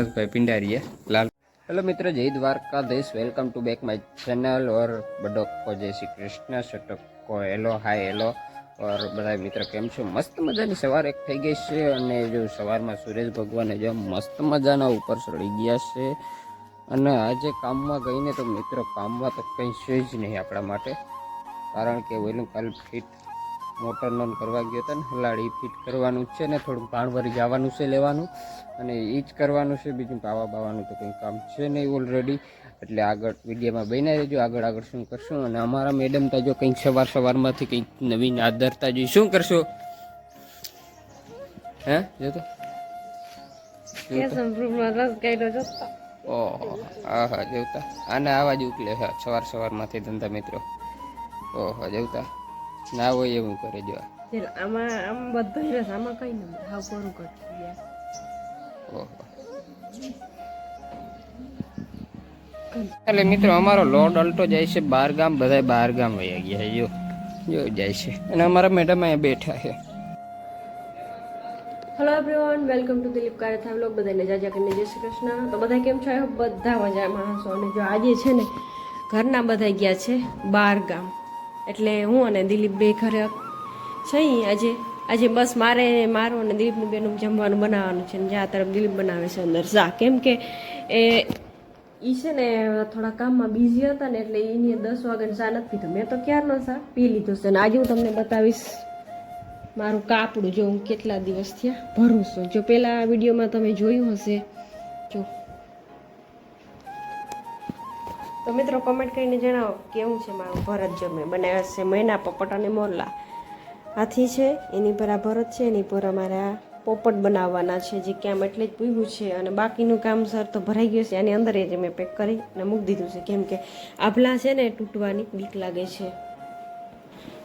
જયેશભાઈ પિંડારીએ. લાલ. Hello મિત્ર, Jai Dwarkadhish. Welcome to back my channel ઓર બડોકો જય શ્રી કૃષ્ણ. સટકો હેલો, હાય, હેલો. ઓર બધા મિત્ર, કેમ છો? મસ્ત મજાની સવાર એક થઈ ગઈ છે અને જો સવારમાં સુરેશ ભગવાન જો મસ્ત મજાના ઉપર ચડી ગયા છે. અને આજે કામમાં ગઈને તો મિત્રો, કામમાં તો કંઈ છે જ નહીં આપણા માટે. કારણ કે વહેલું કાલ ફિટ મોટર લોન કરવા ગયો હતો ને હલાડી ફિટ કરવાનું છે ને થોડું ભાણ ભરી જવાનું છે લેવાનું. અને એ જ કરવાનું છે બીજું પાવા બાવાનું તો કંઈ કામ છે નહીં ઓલરેડી એટલે આગળ વિડીયોમાં બની રહેજો આગળ આગળ શું કરશું. અને અમારા મેડમ ત્યાં જો કંઈક સવાર સવારમાંથી કંઈક નવીન આદરતા જોઈ શું કરશો? હે જો તો ઓહો હા હા જોતા. આને આવા જ ઉકલે સવાર સવારમાંથી ધંધા મિત્રો. ઓહો જોતા. ના હોય એવું કરે જો આમાં આમ બધો રસ આમાં કઈ નહીં હાવ કોરું કરતું યાર ઓહો. એટલે મિત્રો અમારો લોડ અલ્ટો જાય છે બાર ગામ બધા બાર ગામ વયા ગયા. જો. જો જાય છે. અને અમારા મેડમ અહીંયા બેઠા છે. Hello everyone welcome to Dilip Karetha vlog બધાને જાજા કરીને જય શ્રી કૃષ્ણ. તો બધા કેમ છો? બધા મજામાં હશો. અને જો આજે છે ને ઘરના બધા ગયા છે બાર ગામ એટલે હું અને દિલીપ બે ઘરે છે આજે આજે બસ મારે, મારું અને દિલીપની બેનું જમવાનું બનાવવાનું છે. જ્યાં તરફ દિલીપ બનાવે છે અંદર. શા કેમ કે એ, ઈ છે ને, થોડા કામમાં બિઝી હતા ને, એટલે એની દસ વાગ્યાની ચા નથી તો મેં તો ક્યારનો શા પી લીધો છે. ને આજે હું તમને બતાવીશ મારું કાપડું. જો હું કેટલા દિવસ થયા? ભરું છું જો પેલા વિડીયોમાં તમે જોયું હશે, જો તો મિત્રો કમેન્ટ કરીને જણાવો, કેવું છે મારું ભરત જો મેં બનાવ્યા છે મૈના, પોપટ અને મોરલા. હાથી છે, એની પર આ ભરત છે, એની પર અમારા પોપટ બનાવવાના છે, જે કામ એટલે જ પૂગ્યું છે. અને બાકીનું કામ સર તો ભરાઈ ગયું છે, આની અંદર જ મેં પેક કરી અને મૂકી દીધું છે. કેમ કે આભલા છે ને તૂટવાની બીક લાગે છે.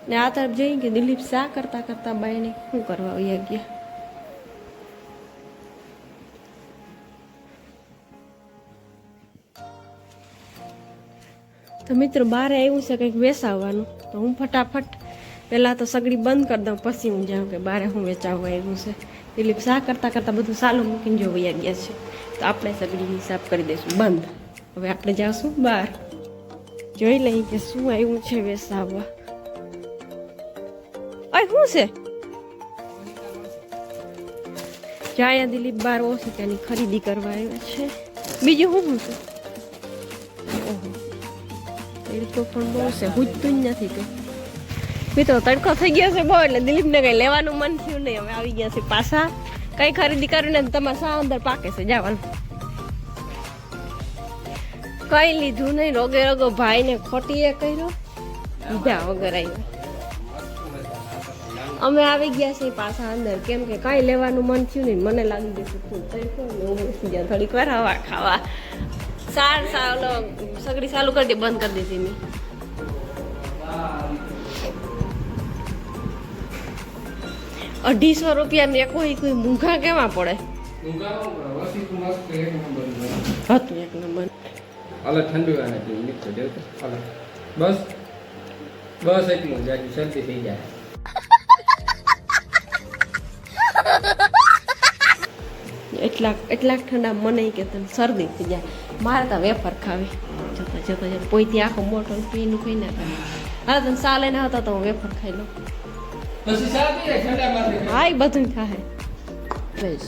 ને આ તરફ જઈ કે દિલીપ શા કરતાં કરતાં બાઈને શું કરવા વયા ગયા? તો મિત્રો બહાર આવ્યું છે કંઈક વેચાવવાનું તો હું ફટાફટ, પહેલાં તો સગડી બંધ કરી દઉં, પછી હું જાઉં કે બારે હું વેચાવવા આવ્યું છે. દિલીપ શાહ કરતાં કરતાં બધું સાલું મૂકીને જો વયા ગયા છે. તો આપણે સગડી હિસાબ કરી દઈશું. બંધ. હવે આપણે જાશું બહાર. જોઈ લઈએ કે શું આવ્યું છે વેસાવવા અય, શું છે? જાયા દિલીપ બાર તેની ખરીદી કરવા આવ્યા છે. બીજું શું શું એ પણ બહુ છે હુજતું જ નથી તો મિત્રો, તડકો થઈ ગયો છે બહુ એટલે દિલીપને કઈ લેવાનું મન થયું નહીં. હવે આવી ગયા છે પાછા. કઈ ખરીદી કરીને તમારે સા અંદર પાકે છે. જવાનું. કઈ લીધું નહીં. રોગે રોગો ભાઈને ખોટીએ કર્યો. લીધા વગર આવ્યો અમે આવી ગયા છીએ પાછા અંદર. કેમ કે કઈ લેવાનું મન થયું નહીં. મને લાગી ગયું ફૂલ તરીકો ને હું ગયા થોડીક વાર હવા ખાવા. સાર સાલો, સગડી ચાલુ કરી દે, બંધ કરી દીધી મેં અઢીસો રૂપિયા ને કોઈ કોઈ મૂંઘા કેવા પડે? બસ બસ એક જ આજે થઈ જાય. એટલાક એટલા ઠંડા મને કે તને શરદી થઈ જાય. મારે તો વેફર ખાવી. જતા જતા જતા પોઈથી આખો મોટો પીનું ખાઈ ના ખાય હા તને સાલે ના હતા તો હું વેફર ખાઈ લઉં. હા એ બધું ખાય. બસ.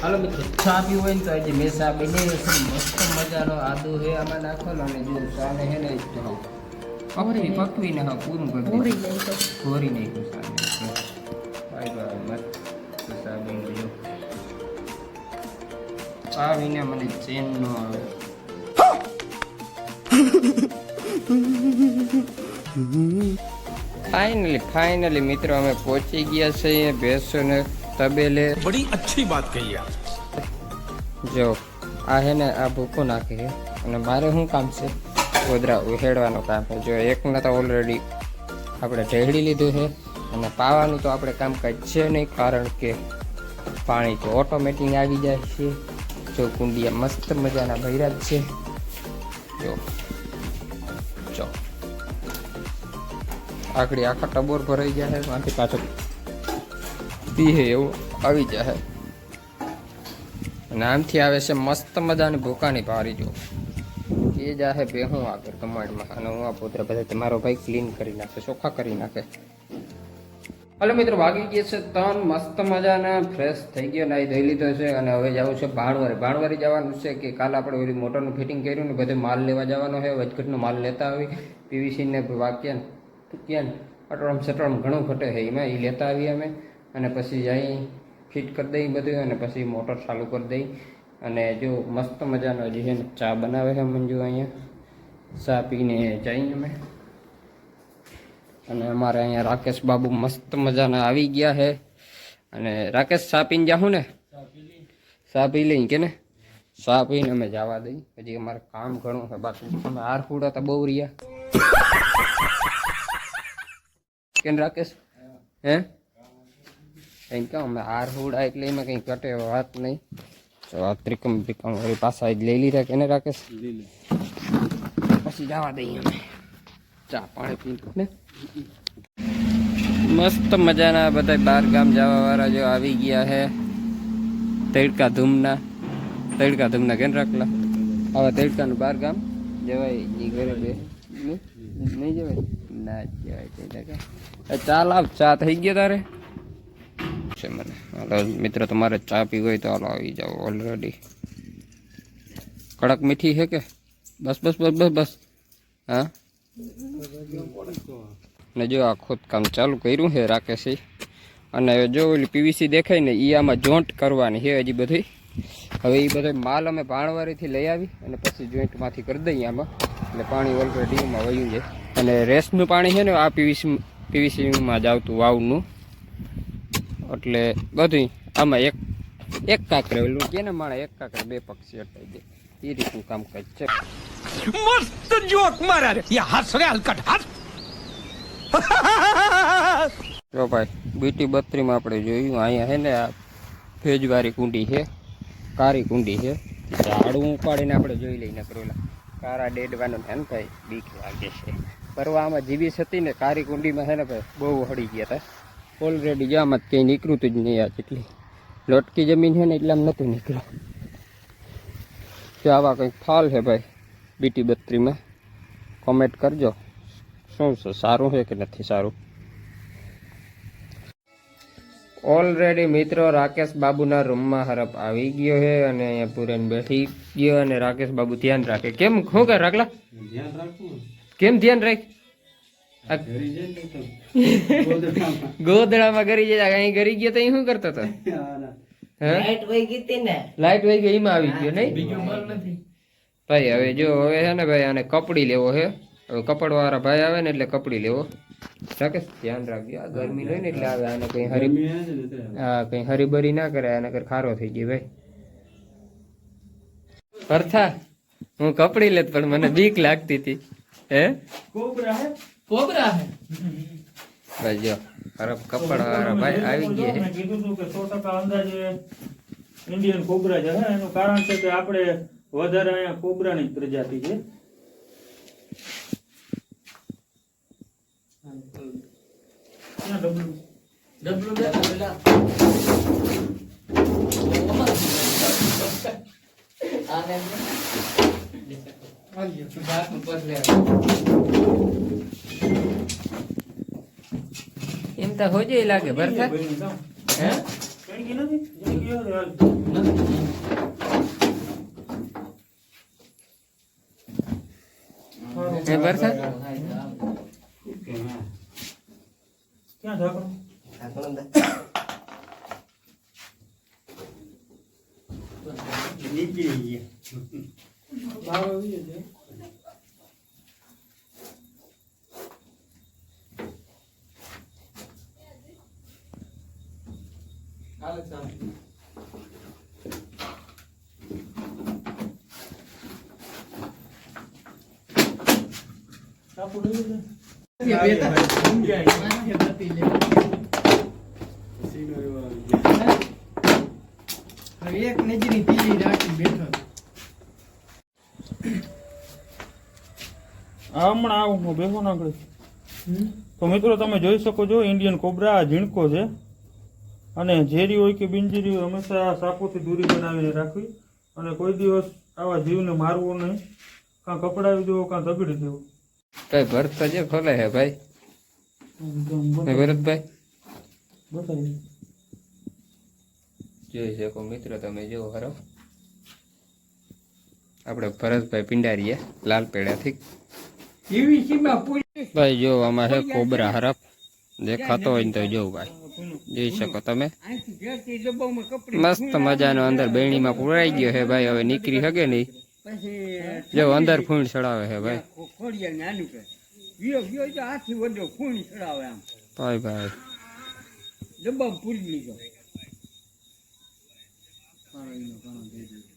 હાલો મિત્રો ચા પી હોય ને તો આજે મેં ચા બની મસ્ત મજાનો આદુ હે આમાં નાખેલો અને જો ચા હે ને તો પકવી પકવી ને હા પૂરું કરી દીધું. જાય તો કોરી બાય ને ભાઈ મસ્ત. આ મને ચેન ન આવે. ફાઇનલી ફાઇનલી મિત્રો અમે પહોંચી ગયા છીએ ભેંસોને તબેલે. બડી અચ્છી વાત કહી જો આ હે ને આ ભૂકો નાખી છે અને મારે શું કામ છે? ગોદરા ઉહેડવાનું કામ છે. જો એકને તો ઓલરેડી આપણે ઢેળી લીધું છે. અને પાવાનું તો આપણે કામ કાંઈ છે નહીં કારણ કે પાણી તો ઓટોમેટિક આવી જાય છે. જો કુંડિયા મસ્ત મજાના ભૈરા છે. જો જો. આખડી આખા ટબોર ભરાઈ ગયા છે. માંથી પાછો પીહે એવું આવી જાય અને આમથી આવે છે મસ્ત મજાની ભૂકાની ભારી જો. એ જાહે બેહું આગળ કમાડમાં. અને હું આ પોતરા બધા તમારો ભાઈ ક્લીન કરી નાખે ચોખ્ખા કરી નાખે. હલો મિત્રો, વાગી ગયા છે ત્રણ. મસ્ત મજાના ફ્રેશ થઈ ગયો નાઈ ધોઈ લીધો છે અને હવે જવું છે ભાણવારી. ભાણવારી જવાનું છે કે કાલ આપણે ઓલી મોટરનું ફિટિંગ કર્યું ને બધે માલ લેવા જવાનો છે. વચઘટનો માલ લેતા આવી. પીવીસી ને વાક્યા ક્યાં અટરમ સટરમ ઘણું ઘટે છે. એમાં એ લેતા આવીએ અમે અને પછી જઈ ફિટ કરી દઈ બધું અને પછી મોટર ચાલુ કરી દઈ. અને જો મસ્ત મજાનો હજી છે ચા બનાવે છે મંજુ અહીંયા. ચા પીને જઈએ અમે. અને અમારે અહીંયા રાકેશ બાબુ મસ્ત મજાના આવી ગયા છે અને રાકેશ ચા પીને જાઉં ને? ચા પી લઈ કે ને? ચા પીને અમે જવા દઈ. હજી અમારે કામ ઘણું છે બાકી અમે હાર ફૂડા તો બહુ રહ્યા. કેમ રાકેશ? હે? કઈ કહો અમે હાર ફૂડા એટલે એમાં કંઈ ઘટે વાત નહીં. તો આ ત્રિકમ ત્રિકમ વળી પાછા જ લઈ લીધા કે ને રાકેશ? પછી જવા દઈએ અમે. ચા પાણી પી ને? મસ્ત મજાના બધા બાર ગામ જવા વાળા જો આવી ગયા છે તડકા ધૂમના તડકા ધૂમના કેમ રાખલા હવે તડકાનું બાર ગામ જવાય ઈ ઘરે બે નહીં નહીં જવાય ના જવાય તે ટકા એ ચાલ આવ ચા થઈ ગયો તારે છે મને હાલો મિત્ર તમારે ચા પીવી હોય તો હાલો આવી જાઓ ઓલરેડી કડક મીઠી છે કે બસ બસ બસ બસ બસ હા ને જો આ ખોદકામ ચાલુ કર્યું છે રાકેશે. અને જો ઓલી પીવીસી દેખાય ને એ આમાં જોઈન્ટ કરવાની છે હજી બધી. હવે એ બધો માલ અમે ભાણવારીથી લઈ આવી અને પછી જોઈન્ટમાંથી કરી દઈએ આમાં. એટલે પાણી ઓલરેડી એમાં વયું જાય. અને રેસનું પાણી છે ને, આ પીવીસી પીવીસીમાં જ આવતું વાવનું. એટલે બધું આમાં એક એક કાંકરે ઓલું કે ને માણે એક કાંકરે બે પક્ષી અટાઈ દે. એ રીતનું કામકાજ છે. મસ્ત જોક મારા રે યા હસ રે હલકટ હસ જો ભાઈ, બીટી બત્રીમાં આપણે જોયું, અહીંયા છે ને આ ભેજવારી કુંડી છે કારી કુંડી છે. ઝાડું ઉપાડીને આપણે જોઈ લઈને કરેલા કારા ડેડવાનું એમ થાય, બીક લાગે છે. પરવામાં જીવી હતી ને કારી કુંડીમાં છે ને ભાઈ, બહુ હળી ગયા હતા. ઓલરેડી જામાં જ કંઈ નીકળ્યું જ નહીં આ જેટલી. લોટકી જમીન છે ને એટલે આમ નહોતું નીકળ્યું. આવા કંઈક ફાલ છે ભાઈ બીટી બત્રીમાં કોમેન્ટ કરજો. શું છે સારું છે કે નથી સારું? ઓલરેડી મિત્રો રાકેશ બાબુના રૂમમાં હરપ આવી ગયો છે અને અહીંયા પૂરેન બેઠી ગયો અને રાકેશ બાબુ ધ્યાન રાખે. કેમ? શું કર રાખલા? કેમ ધ્યાન રાખ? ગોદડામાં ગરી જાય અહીં ગરી ગયો તો અહીં શું કરતો હતો? હે? લાઈટ વહી ગઈ એમાં આવી ગયો નહીં? ભાઈ હવે જો હવે છે ને ભાઈ આને કપડી લેવો છે હવે કપડ વાળા ભાઈ આવે ને એટલે કપડી લેવો રાકેશ ધ્યાન રાખજો આ ગરમી નહીં ને એટલે આવે આને કઈ હરી હા કઈ હરીબરી ના કરે આને કર ખારો થઈ ગયો ભાઈ પરથા હું કપડી લેત પણ મને બીક લાગતી હતી હે કોબરા હે ભાઈ જો ખરાબ કપડ વાળા ભાઈ આવી ગયા છે મેં કીધું કે અંદાજે ઇન્ડિયન કોબરા છે હે એનું કારણ છે કે આપણે વધારે અહીંયા કોબરાની પ્રજાતિ છે. એમ તો હોજે લાગે ભરતા હે? નથી? જઈ ગઈ ક્યાં હાલ. હે ભરતા ક્યાં ઢાંકણું? બહાર આવી જજે. સાપુ એક નજરી પીલી રાખી બેઠો આ હમણાં આવું હું બેસો તો મિત્રો તમે જોઈ શકો છો ઇન્ડિયન કોબરા આ ઝીણકો છે. અને ઝેરી હોય કે બિનઝેરી હોય હંમેશા સાપોથી દૂરી બનાવીને રાખવી. અને કોઈ દિવસ આવા જીવને મારવો નહીં. કાં કપડાવી દેવો કાં દબીડી દેવો ભાઈ ભરત તો ખોલે હે ભાઈ? ભરતભાઈ? જોઈ શકો મિત્રો તમે જો હરો. આપણે ભરતભાઈ પિંડારીએ લાલ પેડાથી ભાઈ જો આમાં છે કોબરા હરફ. દેખાતો હોય ને તો જોવું ભાઈ. જોઈ શકો તમે. મસ્ત મજાનો અંદર બેણીમાં પુરાઈ ગયો છે ભાઈ. હવે નીકળી શકે નહીં. પછી જો અંદર ફૂણ ચડાવે છે ભાઈ. ખોડિયા નાનું કે. ગયો ગયો તો હાથી વંડો ફૂણ ચડાવે આમ. ભાઈ ભાઈ. ડબ્બામાં પૂરી લીધો પાણીનો પાણી દઈ દીધો